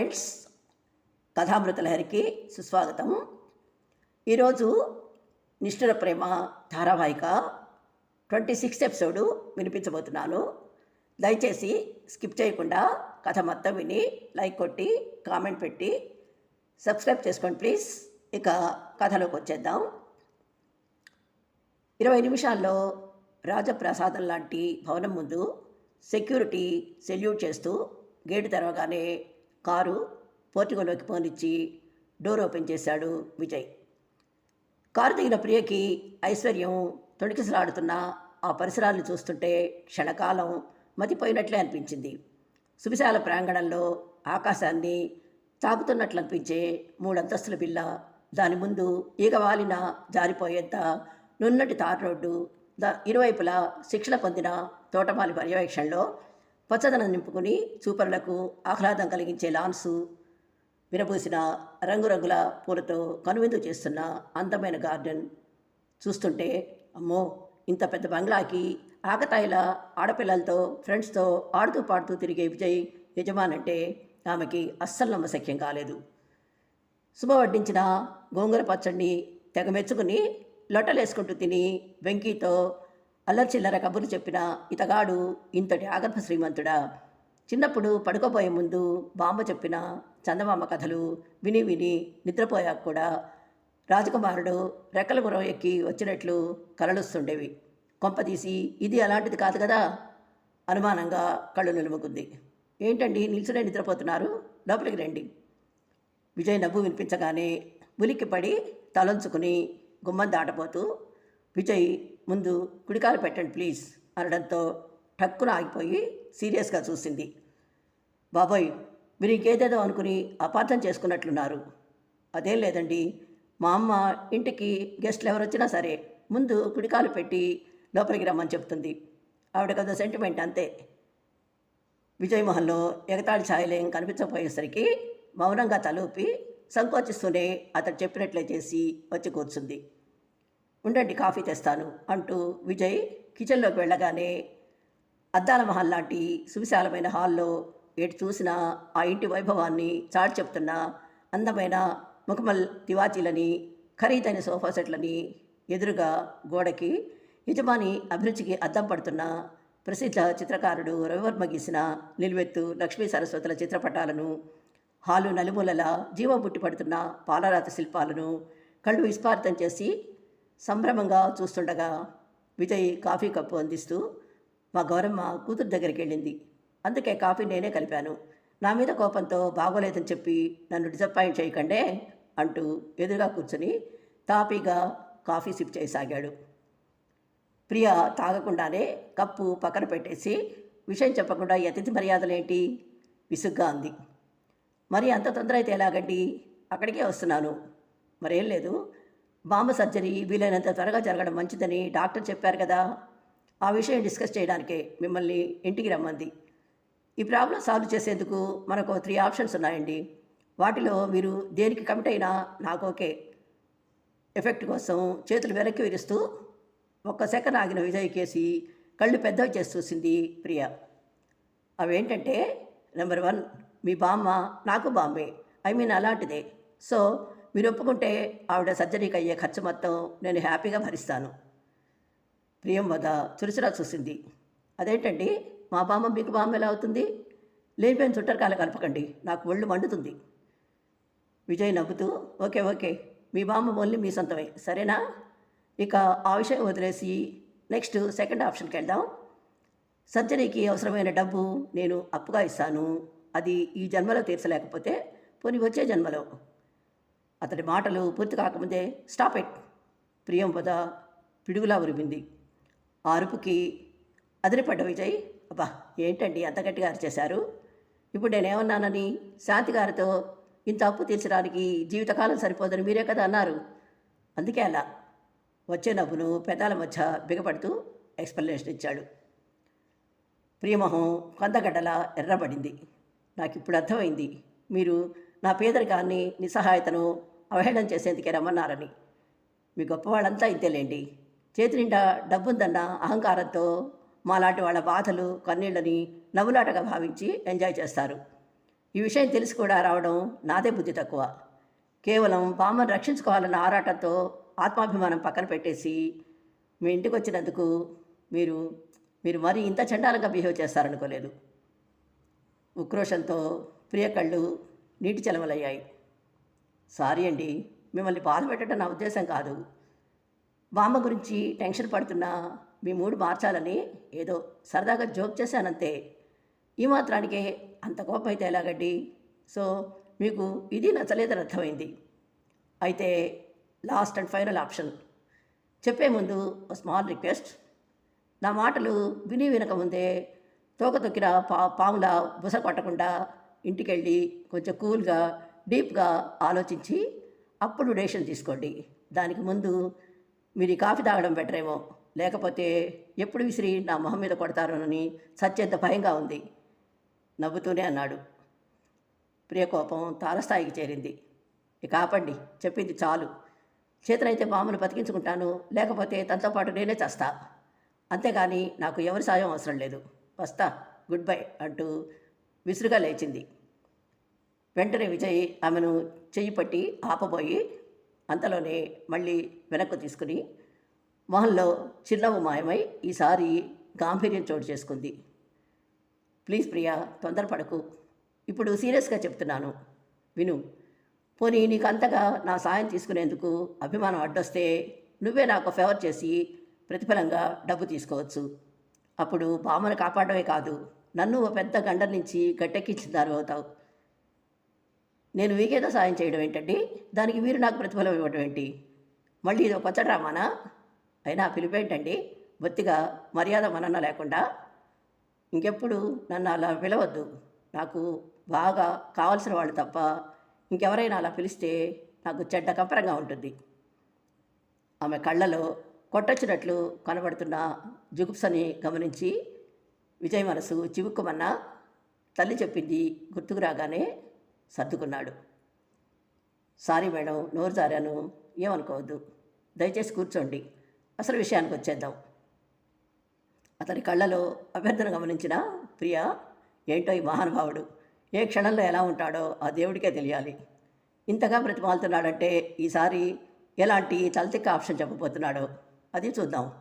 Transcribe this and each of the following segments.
Friends కథామృత లహరికి సుస్వాగతం. ఈరోజు నిష్ఠుర ప్రేమ ధారావాహిక ట్వంటీ సిక్స్త్ ఎపిసోడు వినిపించబోతున్నాను. దయచేసి స్కిప్ చేయకుండా కథ మొత్తం విని లైక్ కొట్టి కామెంట్ పెట్టి సబ్స్క్రైబ్ చేసుకోండి ప్లీజ్. ఇక కథలోకి వచ్చేద్దాం. ఇరవై నిమిషాల్లో రాజప్రసాదం లాంటి భవనం ముందు సెక్యూరిటీ సెల్యూట్ చేస్తూ గేటు తెరవగానే కారు పోర్టికోలోకి పోనిచ్చి డోర్ ఓపెన్ చేశాడు విజయ్. కారు దిగిన ప్రియకి ఐశ్వర్యం తొణికిసలాడుతున్న ఆ పరిసరాలను చూస్తుంటే క్షణకాలం మతిపోయినట్లే అనిపించింది. సువిశాల ప్రాంగణంలో ఆకాశాన్ని తాకుతున్నట్లు అనిపించే మూడంతస్తుల బిల్ల దాని ముందు ఈగవాలిన జారిపోయేంత నున్నటి తార్ రోడ్డు దా ఇరువైపులా శిక్షణ పొందిన తోటమాలి పర్యవేక్షణలో పచ్చదనం నింపుకుని చూపరులకు ఆహ్లాదం కలిగించే లాన్సు విరబూసిన రంగురంగుల పూలతో కనువిందు చేస్తున్న అందమైన గార్డెన్. చూస్తుంటే అమ్మో! ఇంత పెద్ద బంగ్లాకి ఆకతాయిల ఆడపిల్లలతో ఫ్రెండ్స్తో ఆడుతూ పాడుతూ తిరిగే విజయ్ యజమానంటే ఆమెకి అస్సలు నమ్మశక్యం కాలేదు. శుభ వడ్డించిన గోంగూర పచ్చడిని తెగ మెచ్చుకుని లొట్టలేసుకుంటూ తిని వెంకీతో అల్లర్చిల్లర కబురు చెప్పిన ఇతగాడు ఇంతటి ఆగర్భ శ్రీమంతుడా. చిన్నప్పుడు పడుకోబోయే ముందు బామ్మ చెప్పిన చందమామ కథలు విని విని నిద్రపోయాక కూడా రాజకుమారుడు రెక్కల గురం ఎక్కి వచ్చినట్లు కలలుస్తుండేవి. కొంపదీసి ఇది అలాంటిది కాదు కదా? అనుమానంగా కళ్ళు నిలుముకుంది. ఏంటండి నిల్చునే నిద్రపోతున్నారు? లోపలికి రండి. విజయ్ నవ్వు వినిపించగానే ఉలిక్కిపడి తలంచుకుని గుమ్మం దాటపోతూ విజయ్ ముందు కుడికాలు పెట్టండి ప్లీజ్ అనడంతో టక్కున ఆగిపోయి సీరియస్గా చూసింది. బాబోయ్ మీరు ఇంకేదేదో అనుకుని అపార్థం చేసుకున్నట్లున్నారు. అదేం లేదండి మా అమ్మ ఇంటికి గెస్ట్లు ఎవరు వచ్చినా సరే ముందు కుడికాలు పెట్టి లోపలికి రమ్మని చెప్తుంది. ఆవిడ కదా సెంటిమెంట్ అంతే. విజయ్ ఎగతాళి ఛాయలేం కనిపించకపోయేసరికి మౌనంగా తలూపి సంకోచిస్తూనే అతడు చెప్పినట్లే చేసి వచ్చి కూర్చుంది. ఉండండి కాఫీ తెస్తాను అంటూ విజయ్ కిచెన్లోకి వెళ్ళగానే అద్దాల మహల్ లాంటి సువిశాలమైన హాల్లో ఎటు చూసినా ఆ ఇంటి వైభవాన్ని చాటి చెప్తున్న అందమైన ముఖమల్ తివాచీలని ఖరీదైన సోఫా సెట్లని ఎదురుగా గోడకి యజమాని అభిరుచికి అద్దం పడుతున్న ప్రసిద్ధ చిత్రకారుడు రవివర్మ గీసిన నిలువెత్తు లక్ష్మీ సరస్వతుల చిత్రపటాలను హాలు నలుమూలల జీవం పుట్టి పడుతున్న పాలరాత శిల్పాలను కళ్ళు విస్పారితం చేసి సంభ్రమంగా చూస్తుండగా విజయ్ కాఫీ కప్పు అందిస్తూ మా గౌరమ్మ కూతురు దగ్గరికి వెళ్ళింది అందుకే కాఫీ నేనే కలిపాను. నా మీద కోపంతో బాగోలేదని చెప్పి నన్ను డిసప్పాయింట్ చేయకండే అంటూ ఎదురుగా కూర్చొని తాపీగా కాఫీ సిప్ చేయసాగాడు. ప్రియ తాగకుండానే కప్పు పక్కన పెట్టేసి విషయం చెప్పకుండా అతిథి మర్యాదలేంటి? విసుగ్గా అంది. మరి అంత తొందర అయితే ఎలాగండి? అక్కడికే వస్తున్నాను. మరేం లేదు. బాంబు సర్జరీ వీలైనంత త్వరగా జరగడం మంచిదని డాక్టర్ చెప్పారు కదా. ఆ విషయం డిస్కస్ చేయడానికే మిమ్మల్ని ఇంటికి రమ్మంది. ఈ ప్రాబ్లం సాల్వ్ చేసేందుకు మనకు త్రీ ఆప్షన్స్ ఉన్నాయండి. వాటిలో మీరు దేనికి కమిట్ అయినా నాకు ఓకే. ఎఫెక్ట్ కోసం చేతులు వెనక్కి విరుస్తూ ఒక్క సెకండ్ ఆగిన విజయ్ కేసి కళ్ళు పెద్దవి చేసి చూసింది ప్రియ. అవేంటంటే నెంబర్ వన్ మీ బామ్మ నాకు బామ్మే ఐ మీన్ అలాంటిదే. సో మీరు ఒప్పుకుంటే ఆవిడ సర్జరీకి అయ్యే ఖర్చు మొత్తం నేను హ్యాపీగా భరిస్తాను. ప్రియం వద చురుచురా చూసింది. అదేంటండి? మా బామ్మ మీకు బామ్మ ఎలా అవుతుంది? లేనిపోయిన చుట్టరకాయలు కలపకండి. నాకు ఒళ్ళు మండుతుంది. విజయ్ నవ్వుతూ ఓకే ఓకే. మీ బామ్మ ఓన్లీ మీ సొంతమే. సరేనా? ఇక ఆ విషయం వదిలేసి నెక్స్ట్ సెకండ్ ఆప్షన్కి వెళ్దాం. సర్జరీకి అవసరమైన డబ్బు నేను అప్పుగా ఇస్తాను. అది ఈ జన్మలో తీర్చలేకపోతే పోనీ వచ్చే జన్మలో. అతడి మాటలు పూర్తి కాకముందే స్టాప్ ఇట్. ప్రియం వద పిడుగులా ఉరిమింది. ఆ అరుపుకి అదిరిపడ్డ విజయ్ అబ్బా ఏంటండి అంత గట్టిగా అరిచేశారు? ఇప్పుడు నేనేమన్నానని శాంతి గారితో ఇంత అప్పు తీర్చడానికి జీవితకాలం సరిపోదని మీరే కదా అన్నారు. అందుకే అలా. వచ్చే నవ్వును పెదాల మధ్య బిగపడుతూ ఎక్స్ప్లెనేషన్ ఇచ్చాడు. ప్రియమోహం కొందగడ్డలా ఎర్రబడింది. నాకు ఇప్పుడు అర్థమైంది. మీరు నా పేదరికాన్ని నిస్సహాయతను అవహేళన చేసేందుకే రమ్మన్నారని. మీ గొప్పవాళ్ళంతా ఇంతేలేండి. చేతి నిండా డబ్బుందన్న అహంకారంతో మాలాంటి వాళ్ళ బాధలు కన్నీళ్ళని నవ్వులాటగా భావించి ఎంజాయ్ చేస్తారు. ఈ విషయం తెలిసి కూడా రావడం నాదే బుద్ధి తక్కువ. కేవలం పామను రక్షించుకోవాలన్న ఆరాటంతో ఆత్మాభిమానం పక్కన పెట్టేసి మీ ఇంటికి వచ్చినందుకు మీరు మీరు మరీ ఇంత చండాలంగా బిహేవ్ చేస్తారనుకోలేదు. ఉక్రోషంతో ప్రియ కళ్ళు నీటి చెలవలయ్యాయి. సారీ అండి మిమ్మల్ని బాధ పెట్టడం నా ఉద్దేశం కాదు. బామ్మ గురించి టెన్షన్ పడుతున్నా మీ మూడు మార్చాలని ఏదో సరదాగా జోక్ చేశానంతే. ఈ మాత్రానికే అంత కోపం అయితే ఎలాగండి? సో మీకు ఇది నచ్చలేదని అర్థమైంది. అయితే లాస్ట్ అండ్ ఫైనల్ ఆప్షన్. చెప్పే ముందు ఒక స్మాల్ రిక్వెస్ట్. నా మాటలు విని వినకముందే తోక తొక్కిన పా పాముల బుస కొట్టకుండా ఇంటికెళ్ళి కొంచెం కూల్గా డీప్గా ఆలోచించి అప్పుడు డెసిషన్ తీసుకోండి. దానికి ముందు మీరు కాఫీ తాగడం బెటరేమో. లేకపోతే ఎప్పుడు విసిరి నా మొహం మీద కొడతారోనని సత్యంత భయంగా ఉంది. నవ్వుతూనే అన్నాడు. ప్రియకోపం తారస్థాయికి చేరింది. ఇక ఆపండి. చెప్పింది చాలు. చేతులైతే మామూలు బతికించుకుంటాను. లేకపోతే తనతో పాటు నేనే చేస్తా. అంతేగాని నాకు ఎవరి సాయం అవసరం లేదు. వస్తా. గుడ్ బై అంటూ విసురుగా లేచింది. వెంటనే విజయ్ ఆమెను చెయ్యి పట్టి ఆపబోయి అంతలోనే మళ్ళీ వెనక్కు తీసుకుని మొహంలో చిరునవ్వు మాయమై ఈసారి గాంభీర్యం చోటు చేసుకుంది. ప్లీజ్ ప్రియా తొందరపడకు. ఇప్పుడు సీరియస్గా చెప్తున్నాను. విను. పోనీ నీకు అంతగా నా సాయం తీసుకునేందుకు అభిమానం అడ్డొస్తే నువ్వే నాకు ఫేవర్ చేసి ప్రతిఫలంగా డబ్బు తీసుకోవచ్చు. అప్పుడు బామను కాపాడమే కాదు నన్ను ఓ పెద్ద గండర్ నుంచి గట్టెక్కించిన దాని అవుతావు. నేను మీకేదో సాయం చేయడం ఏంటండి? దానికి మీరు నాకు ప్రతిఫలం ఇవ్వడం ఏంటి? మళ్ళీ ఇది కొత్త డ్రామానా అయినా పిలిపేంటండి బొత్తిగా మర్యాద మనన్న లేకుండా ఇంకెప్పుడు నన్ను అలా పిలవద్దు. నాకు బాగా కావలసిన వాళ్ళు తప్ప ఇంకెవరైనా అలా పిలిస్తే నాకు చెడ్డ కంపరంగా ఉంటుంది. ఆమె కళ్ళలో కొట్టొచ్చినట్లు కనబడుతున్న జుగుప్సని గమనించి విజయ్ మనసు చివుక్కుమన్నా తల్లి చెప్పింది గుర్తుకు రాగానే సర్దుకున్నాడు. సారీ మేడం నోరు జారాను ఏమనుకోవద్దు. దయచేసి కూర్చోండి. అసలు విషయానికి వచ్చేద్దాం. అతని కళ్ళలో అభ్యర్థన గమనించిన ప్రియ ఏంటో ఈ మహానుభావుడు? ఏ క్షణంలో ఎలా ఉంటాడో ఆ దేవుడికే తెలియాలి. ఇంతగా బ్రతిమాలుతున్నాడంటే ఈసారి ఎలాంటి తలతిక్క ఆప్షన్ చెప్పబోతున్నాడో అది చూద్దాం.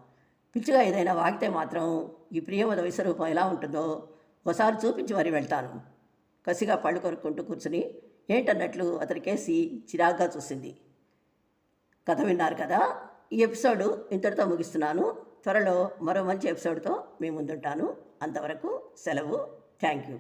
పిచ్చిగా ఏదైనా వాగితే మాత్రం ఈ ప్రియవద విశ్వరూపం ఎలా ఉంటుందో ఒకసారి చూపించి మరీ వెళ్తాను. కసిగా పళ్ళు కొరుక్కుంటూ కూర్చుని ఏంటన్నట్లు అతనికేసి చిరాగ్గా చూసింది. కథ విన్నారు కదా? ఈ ఎపిసోడ్ ఇంతటితో ముగిస్తున్నాను. త్వరలో మరో మంచి ఎపిసోడ్తో మీ ముందుంటాను. అంతవరకు సెలవు. Thank you.